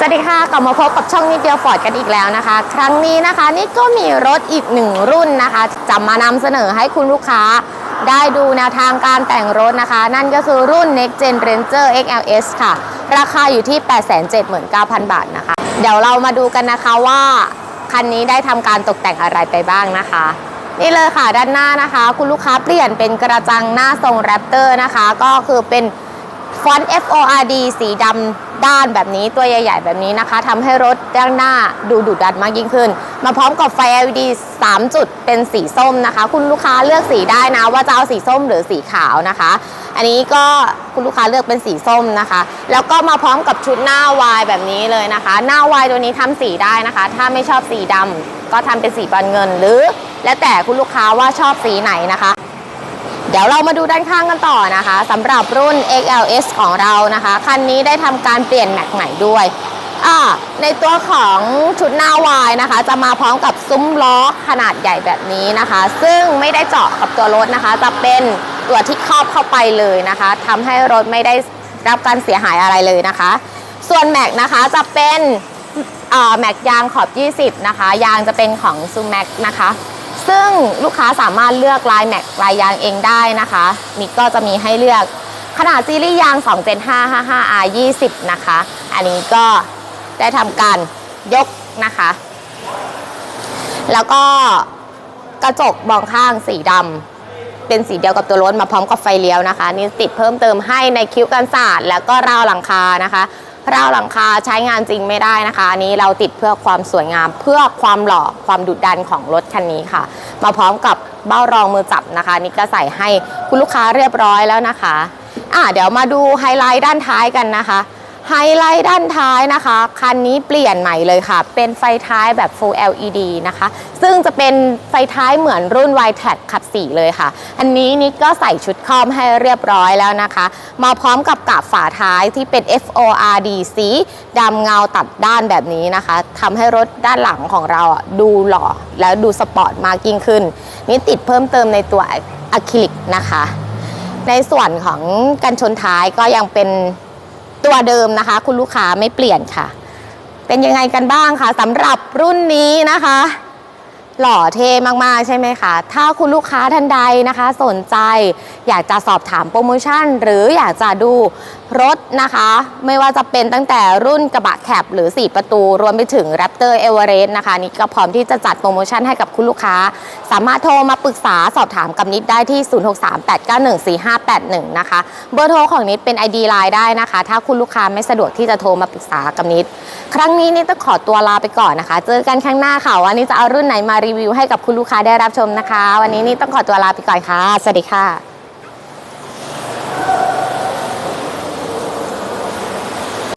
สวัสดีค่ะกลับมาพบกับช่องนิดเดียวฟอร์ดกันอีกแล้วนะคะ ครั้งนี้นะคะนี่ก็มีรถอีกหนึ่งรุ่นนะคะจะมานำเสนอให้คุณลูกค้าได้ดูแนวทางการแต่งรถนะคะ นั่นก็คือรุ่น Next Gen Ranger XLS ค่ะ ราคาอยู่ที่ 879,000 บาทนะคะ เดี๋ยวเรามาดูกันนะคะว่าคันนี้ได้ทำการตกแต่งอะไรไปบ้างนะคะ นี่เลยค่ะด้านหน้านะคะ คุณลูกค้าเปลี่ยนเป็นกระจังหน้าทรงแรปเตอร์นะคะ ก็คือเป็นฟอนต์ FORD สีดำ ด้านแบบนี้ตัวใหญ่ ๆ แบบนี้นะคะทำให้รถด้านหน้าดูดุดันมากยิ่งขึ้น มาพร้อมกับไฟ LED 3 จุดเป็นสีส้มนะคะ คุณลูกค้าเลือกสีได้นะว่าจะเอาสีส้มหรือสีขาวนะคะ อันนี้ก็คุณลูกค้าเลือกเป็นสีส้มนะคะ แล้วก็มาพร้อมกับชุดหน้าวายแบบนี้เลยนะคะ หน้าวายตัวนี้ทำสีได้นะคะ ถ้าไม่ชอบสีดำก็ทำเป็นสีบอลเงินหรือ แล้วแต่คุณลูกค้าว่าชอบสีไหนนะคะ เดี๋ยวเรามาดูด้านข้างกันต่อนะคะสำหรับรุ่น XLS ของเรานะคะ คันนี้ได้ทำการเปลี่ยนแม็กใหม่ด้วยในตัวของชุดหน้าวายนะคะ จะมาพร้อมกับซุ้มล้อขนาดใหญ่แบบนี้นะคะ ซึ่งไม่ได้เจาะกับตัวรถนะคะ จะเป็นตัวที่ครอบเข้าไปเลยนะคะทำให้รถไม่ได้รับการเสียหายอะไรเลยนะคะ ส่วนแม็กนะคะจะเป็นแม็กยางขอบ 20 นะคะ ยางจะเป็นของซูแม็กนะคะ ซึ่งลูกค้าสามารถเลือกลายแม็กลายยางเองได้นะคะนี่ก็จะมีให้เลือกขนาดซีรีส์ยาง 27555R 20 นะคะ อันนี้ก็ได้ทำการยกนะคะ แล้วก็กระจกมองข้างสีดำเป็นสีเดียวกับตัวรถมาพร้อมกับไฟเลี้ยวนะคะ นี่ติดเพิ่มเติมให้ในคิ้วกันศาสตร์แล้วก็ราวหลังคานะคะ ราวหลังคาใช้งานจริงไม่ได้นะคะ อันนี้เราติดเพื่อความสวยงามเพื่อความหล่อความดุดันของรถคันนี้ค่ะ มาพร้อมกับเบ้ารองมือจับนะคะ นี่ก็ใส่ให้คุณลูกค้าเรียบร้อยแล้วนะคะอะเดี๋ยวมาดูไฮไลท์ด้านท้ายกันนะคะ ไฮไลท์ด้านท้ายนะคะ คันนี้เปลี่ยนใหม่เลยค่ะ เป็นไฟท้ายแบบ Full LED นะคะ ซึ่งจะเป็นไฟท้ายเหมือนรุ่น y t a c ขับสีเลยค่ะ อันนี้นิกก็ใส่ชุดคอมให้เรียบร้อยแล้วนะคะ มาพร้อมกับกาบฝาท้ายที่เป็น FORD สีดำเงาตัดด้านแบบนี้นะคะทำให้รถด้านหลังของเราดูหล่อแล้วดูสปอร์ตมากยิ่งขึ้น นี่ติดเพิ่มเติมในตัวอะคริลิกนะคะ ในส่วนของกันชนท้ายก็ยังเป็น ตัวเดิมนะคะ คุณลูกค้าไม่เปลี่ยนค่ะ เป็นยังไงกันบ้างคะสำหรับรุ่นนี้นะคะ หล่อเท่มากๆใช่ไหมคะ ถ้าคุณลูกค้าท่านใดนะคะ สนใจอยากจะสอบถามโปรโมชั่น หรืออยากจะดูรถนะคะ ไม่ว่าจะเป็นตั้งแต่รุ่นกระบะแคปหรือ 4 ประตู รวมไปถึง Raptor e v e r e s t นะคะ นี่ก็พร้อมที่จะจัดโปรโมชั่นให้กับคุณลูกค้า สามารถโทรมาปรึกษาสอบถามกับนิดได้ที่ 0638914581 นะคะ เบอร์โทรของนิดเป็น ID Line ได้นะคะ ถ้าคุณลูกค้าไม่สะดวกที่จะโทรมาปรึกษากับนิด ครั้งนี้นิดต้องขอตัวลาไปก่อนนะคะ เจอกันครั้งหน้าค่ะว่านิดจะเอารุ่นไหนมารีรีวิวให้กับคุณลูกค้าได้รับชมนะคะ วันนี้นี่ต้องขอตัวลาไปก่อนค่ะ สวัสดีค่ะ